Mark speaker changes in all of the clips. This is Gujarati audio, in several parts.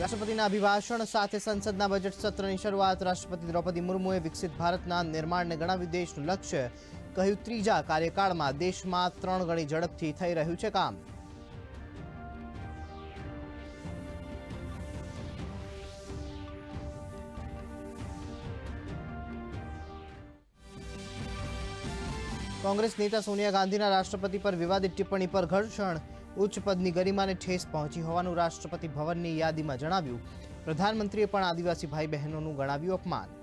Speaker 1: રાષ્ટ્રપતિના અભિભાષણ સાથે સંસદના બજેટ સત્રની શરૂઆત રાષ્ટ્રપતિ દ્રૌપદી મુર્મુએ વિકસિત ભારતના નિર્માણને ગણાવ્યું દેશનું લક્ષ્ય કહ્યું. ત્રીજા કાર્યકાળમાં દેશમાં ત્રણ ગણી ઝડપથી થઈ રહ્યું છે કામ. કોંગ્રેસ નેતા સોનિયા ગાંધીના રાષ્ટ્રપતિ પર વિવાદિત ટિપ્પણી પર ઘર્ષણ. ઉચ્ચ પદની ગરિમાને ઠેસ પહોંચી હોવાનું રાષ્ટ્રપતિ ભવનની યાદીમાં જણાવ્યું. પ્રધાનમંત્રીએ પણ આદિવાસી ભાઈ બહેનોનું ગણાવ્યું અપમાન.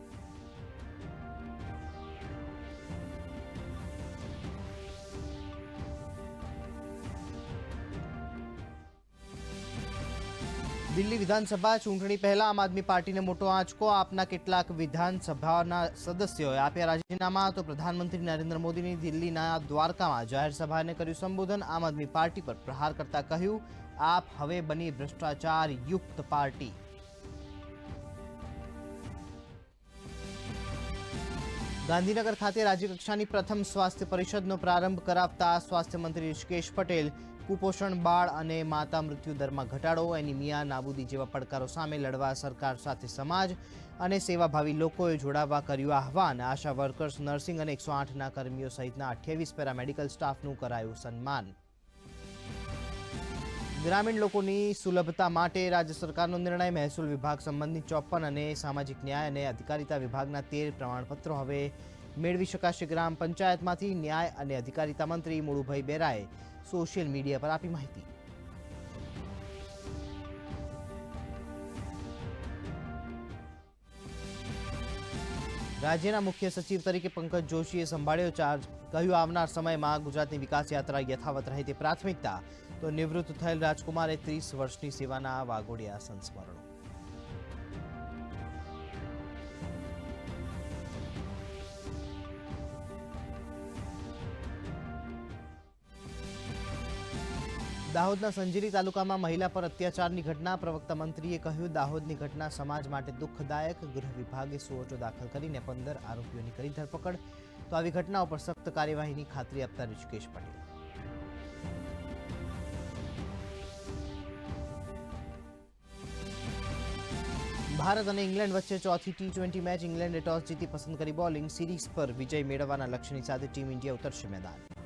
Speaker 1: દિલ્હી વિધાનસભા ચૂંટણી પહેલા આમ આદમી પાર્ટીને મોટો આંચકો આપના કેટલાક વિધાનસભાના સદસ્યોએ આપ્યા રાજીનામા. તો પ્રધાનમંત્રી નરેન્દ્ર મોદીની દિલ્હીના દ્વારકામાં જાહેર સભાને કર્યું સંબોધન. આમ આદમી પાર્ટી પર પ્રહાર કરતા કહ્યું, આપ હવે બની ભ્રષ્ટાચાર યુક્ત પાર્ટી. ગાંધીનગર ખાતે રાજ્યકક્ષાની પ્રથમ સ્વાસ્થ્ય પરિષદનો પ્રારંભ કરાવતા સ્વાસ્થ્ય મંત્રી ઋષિકેશ પટેલ કુપોષણ બાળ અને માતા મૃત્યુ દરમાં ઘટાડો એનિમિયા નાબૂદી જેવા પડકારો સામે લડવા સરકાર સાથે સમાજ અને સેવાભાવી લોકોએ જોડાવા કર્યું આહવાન. આશા વર્કર્સ, નર્સિંગ અને એકસો આઠના કર્મીઓ સહિતના અઠ્યાવીસ પેરામેડિકલ સ્ટાફનું કરાયું સન્માન. ગ્રામીણ લોકોની સુલભતા માટે રાજ્ય સરકારનો નિર્ણય મહેસૂલ વિભાગ સંબંધિત ચોપન અને સામાજિક ન્યાય અને અધિકારિતા વિભાગના તેર પ્રમાણપત્રો હવે મેળવી શકાશે. ગ્રામ પંચાયતમાંથી ન્યાય અને અધિકારિતા મંત્રી મુળુભાઈ બેરાએ સોશિયલ મીડિયા પર આપી માહિતી. રાજ્યના મુખ્ય સચિવ તરીકે પંકજ જોશીએ સંભાળ્યો ચાર્જ. કહ્યું, આવનાર સમયમાં ગુજરાતની વિકાસ યાત્રા યથાવત રહે તે પ્રાથમિકતા તો નિવૃત્ત થયેલ રાજકુમારે ત્રીસ વર્ષની સેવાના વાગોડિયા સંસ્મરણો. દાહોદના સંજેલી તાલુકામાં મહિલા પર અત્યાચારની ઘટના પ્રવક્તા મંત્રીએ કહ્યું, દાહોદની ઘટના સમાજ માટે દુઃખદાયક. ગૃહ વિભાગે સુઓટો દાખલ કરીને પંદર આરોપીઓની કરી ધરપકડ. તો આવી ઘટનાઓ પર સખ્ત કાર્યવાહીની ખાતરી આપતા ઋષિકેશ પટેલ. ભારત અને ઇંગ્લેન્ડ વચ્ચે ચોથી ટી ટ્વેન્ટી મેચ ઇંગ્લેન્ડે ટોસ જીતી પસંદ કરી બોલિંગ સિરીઝ પર વિજય મેળવવાના લક્ષ્યની સાથે ટીમ ઇન્ડિયા ઉતરશે મેદાન.